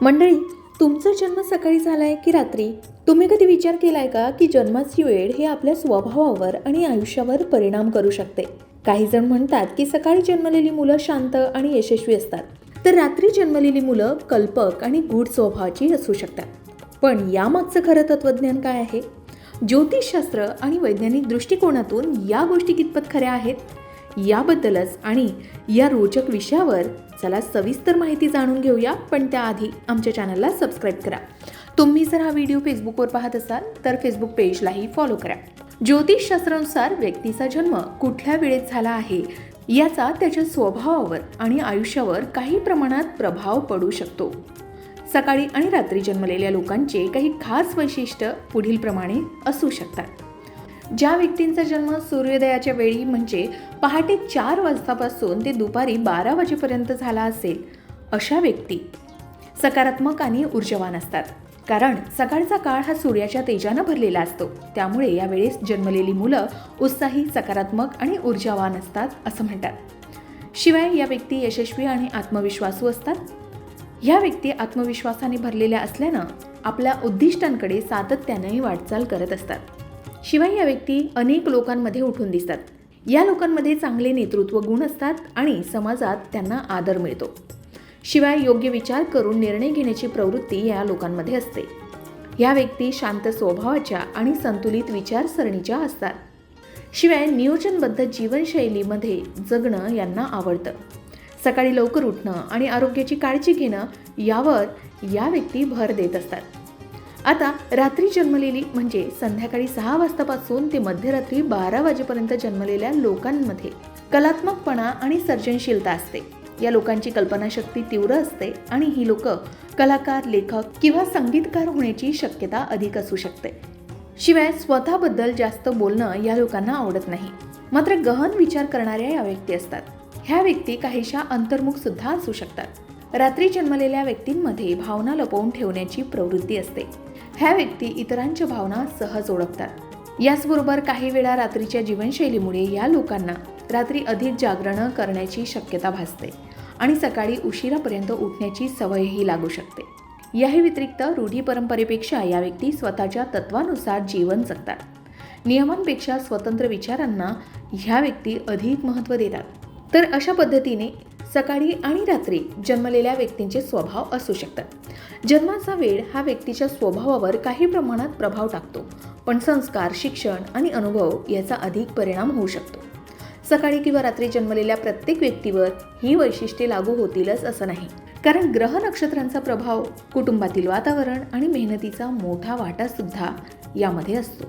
मंडळी तुमचा जन्म सकाळी झालाय की रात्री? तुम्ही कधी विचार केलाय का की जन्माची वेळ हे आपल्या स्वभावावर आणि आयुष्यावर परिणाम करू शकते? काही जण म्हणतात की सकाळी जन्मलेली मुलं शांत आणि यशस्वी असतात. तर रात्री जन्मलेली मुलं कल्पक आणि गूढ स्वभावाची असू शकतात. पण यामागचं खरं तत्वज्ञान काय आहे? ज्योतिषशास्त्र आणि वैज्ञानिक दृष्टिकोनातून या गोष्टी कितपत खऱ्या आहेत? याबद्दलच आणि या रोचक विषयावर चला सविस्तर माहिती जाणून घेऊया पण त्याआधी आमच्या चॅनलला सबस्क्राईब करा. तुम्ही जर हा व्हिडिओ फेसबुकवर पाहत असाल तर फेसबुक पेजलाही फॉलो करा. ज्योतिषशास्त्रानुसार व्यक्तीचा जन्म कुठल्या वेळेत झाला आहे याचा त्याच्या स्वभावावर आणि आयुष्यावर काही प्रमाणात प्रभाव पडू शकतो. सकाळी आणि रात्री जन्मलेल्या लोकांचे काही खास वैशिष्ट्य पुढीलप्रमाणे असू शकतात. ज्या व्यक्तींचा जन्म सूर्योदयाच्या वेळी म्हणजे पहाटे चार वाजतापासून ते दुपारी बारा वाजेपर्यंत झाला असेल अशा व्यक्ती सकारात्मक आणि ऊर्जावान असतात. कारण सकाळचा काळ हा सूर्याच्या तेजानं भरलेला असतो. त्यामुळे यावेळेस जन्मलेली मुलं उत्साही सकारात्मक आणि ऊर्जावान असतात असं म्हणतात. शिवाय या व्यक्ती यशस्वी आणि आत्मविश्वासू असतात. ह्या व्यक्ती आत्मविश्वासाने भरलेल्या असल्यानं आपल्या उद्दिष्टांकडे सातत्याने वाटचाल करत असतात. शिवाय या व्यक्ती अनेक लोकांमध्ये उठून दिसतात. या लोकांमध्ये चांगले नेतृत्व गुण असतात आणि समाजात त्यांना आदर मिळतो. शिवाय योग्य विचार करून निर्णय घेण्याची प्रवृत्ती या लोकांमध्ये असते. या व्यक्ती शांत स्वभावाच्या आणि संतुलित विचारसरणीच्या असतात. शिवाय नियोजनबद्ध जीवनशैलीमध्ये जगणं यांना आवडतं. सकाळी लवकर उठणं आणि आरोग्याची काळजी घेणं यावर या व्यक्ती भर देत असतात. आता रात्री जन्मलेली म्हणजे संध्याकाळी सहा वाजतापासून ते मध्यरात्री बारा वाजेपर्यंत जन्मलेल्या लोकांमध्ये कलात्मकपणा आणि सर्जनशीलता असते. या लोकांची कल्पनाशक्ती तीव्र असते आणि ही लोक कलाकार लेखक किंवा संगीतकार होण्याची शक्यता अधिक असू शकते. शिवाय स्वतःबद्दल जास्त बोलणं या लोकांना आवडत नाही. मात्र गहन विचार करणाऱ्या या व्यक्ती असतात. ह्या व्यक्ती काहीशा अंतर्मुख सुद्धा असू शकतात. रात्री जन्मलेल्या व्यक्तींमध्ये भावना लपवून ठेवण्याची प्रवृत्ती असते. ह्या व्यक्ती इतरांच्या भावना सहज ओळखतात. याचबरोबर काही वेळा रात्रीच्या जीवनशैलीमुळे या लोकांना रात्री अधिक जागरण करण्याची शक्यता भासते आणि सकाळी उशिरापर्यंत उठण्याची सवयही लागू शकते. याही व्यतिरिक्त रूढी परंपरेपेक्षा या व्यक्ती स्वतःच्या तत्वानुसार जीवन जगतात. नियमांपेक्षा स्वतंत्र विचारांना ह्या व्यक्ती अधिक महत्त्व देतात. तर अशा पद्धतीने सकाळी आणि रात्री जन्मलेल्या व्यक्तींचे स्वभाव असू शकतात. जन्माचा वेळ हा व्यक्तीच्या स्वभावावर काही प्रमाणात प्रभाव टाकतो पण संस्कार शिक्षण आणि अनुभव याचा अधिक परिणाम होऊ शकतो. सकाळी किंवा रात्री जन्मलेल्या प्रत्येक व्यक्तीवर ही वैशिष्ट्ये लागू होतीलच असं नाही. कारण ग्रह नक्षत्रांचा प्रभाव कुटुंबातील वातावरण आणि मेहनतीचा मोठा वाटा सुद्धा यामध्ये असतो.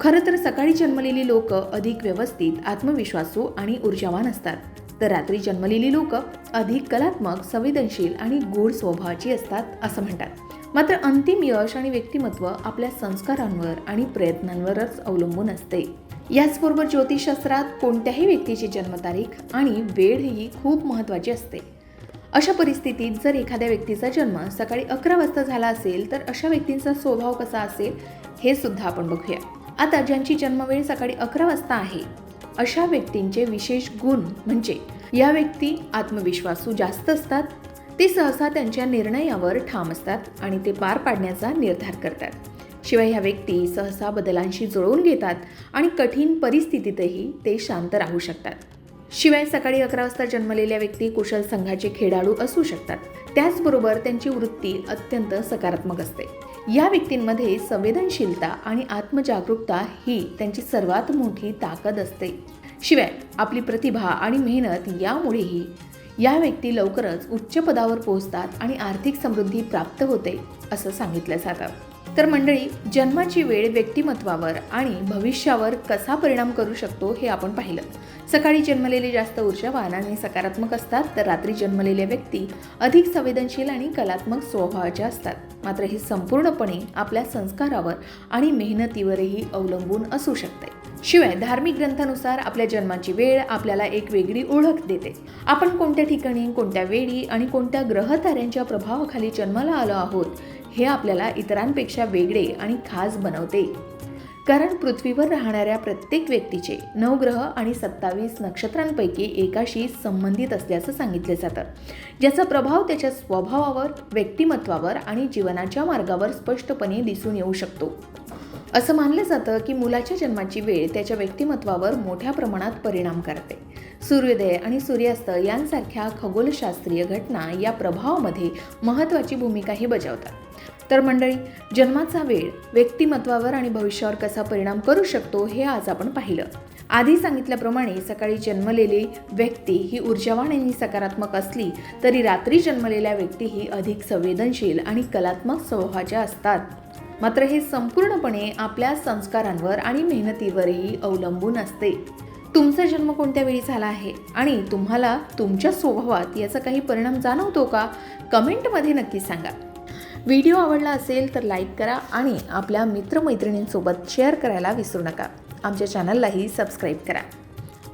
खरं तर सकाळी जन्मलेली लोक अधिक व्यवस्थित आत्मविश्वासू आणि ऊर्जावान असतात. तर रात्री जन्मलेली लोक अधिक कलात्मक संवेदनशील आणि गूढ स्वभावाची असतात असं म्हणतात. मात्र अंतिम यश आणि व्यक्तिमत्व आपल्या संस्कारांवर आणि प्रयत्नांवरच अवलंबून असते. याचबरोबर ज्योतिषशास्त्रात कोणत्याही व्यक्तीची जन्मतारीख आणि वेळ ही खूप महत्त्वाची असते. अशा परिस्थितीत जर एखाद्या व्यक्तीचा जन्म सकाळी अकरा वाजता झाला असेल तर अशा व्यक्तींचा स्वभाव कसा असेल हे सुद्धा आपण बघूया. आता ज्यांची जन्मवेळ सकाळी अकरा वाजता आहे अशा व्यक्तींचे विशेष गुण म्हणजे या व्यक्ती आत्मविश्वासू जास्त असतात ते सहसा त्यांच्या निर्णयावर ठाम असतात आणि ते पार पाडण्याचा निर्धार करतात. शिवाय ह्या व्यक्ती सहसा बदलांशी जुळवून घेतात आणि कठीण परिस्थितीतही ते शांत राहू शकतात. शिवाय सकाळी अकरा वाजता जन्मलेल्या व्यक्ती कुशल संघाचे खेळाडू असू शकतात. त्याचबरोबर त्यांची वृत्ती अत्यंत सकारात्मक असते. या व्यक्तींमध्ये संवेदनशीलता आणि आत्मजागरूकता ही त्यांची सर्वात मोठी ताकद असते. शिवाय आपली प्रतिभा आणि मेहनत यामुळेही या व्यक्ती लवकरच उच्च पदावर पोहोचतात आणि आर्थिक समृद्धी प्राप्त होते असं सांगितलं जातं. तर मंडळी जन्माची वेळ व्यक्तिमत्वावर आणि भविष्यावर कसा परिणाम करू शकतो हे आपण पाहिलं. सकाळी जन्मलेले जास्त ऊर्जावान आणि सकारात्मक असतात तर रात्री जन्मलेल्या व्यक्ती अधिक संवेदनशील आणि कलात्मक स्वभावाच्या असतात. मात्र हे संपूर्णपणे आपल्या संस्कारावर आणि मेहनतीवरही अवलंबून असू शकते. शिवाय धार्मिक ग्रंथानुसार आपल्या जन्माची वेळ आपल्याला एक वेगळी ओळख देते. आपण कोणत्या ठिकाणी कोणत्या वेळी आणि कोणत्या ग्रहताऱ्यांच्या प्रभावाखाली जन्माला आलो आहोत हे आपल्याला इतरांपेक्षा वेगळे आणि खास बनवते. कारण पृथ्वीवर राहणाऱ्या प्रत्येक व्यक्तीचे नवग्रह आणि सत्तावीस नक्षत्रांपैकी एकाशी संबंधित असल्याचं सांगितले जातं. ज्याचा प्रभाव त्याच्या स्वभावावर व्यक्तिमत्वावर आणि जीवनाच्या मार्गावर स्पष्टपणे दिसून येऊ शकतो. असं मानलं जातं की मुलाच्या जन्माची वेळ त्याच्या व्यक्तिमत्वावर मोठ्या प्रमाणात परिणाम करते. सूर्योदय आणि सूर्यास्त यांसारख्या खगोलशास्त्रीय घटना या प्रभावामध्ये महत्त्वाची भूमिकाही बजावतात. तर मंडळी जन्माचा वेळ व्यक्तिमत्वावर आणि भविष्यावर कसा परिणाम करू शकतो हे आज आपण पाहिलं. आधी सांगितल्याप्रमाणे सकाळी जन्मलेली व्यक्ती ही ऊर्जावान आणि सकारात्मक असली तरी रात्री जन्मलेल्या व्यक्ती ही अधिक संवेदनशील आणि कलात्मक स्वभावाच्या असतात. मात्र हे संपूर्णपणे आपल्या संस्कारांवर आणि मेहनतीवरही अवलंबून असते. तुमचा जन्म कोणत्या वेळी झाला आहे? आणि तुम्हाला तुमच्या स्वभावात याचा काही परिणाम जाणवतो का? कमेंटमध्ये नक्की सांगा. व्हिडिओ आवडला असेल तर लाईक करा आणि आपल्या मित्रमैत्रिणींसोबत शेअर करायला विसरू नका. आमच्या चॅनललाही सबस्क्राईब करा.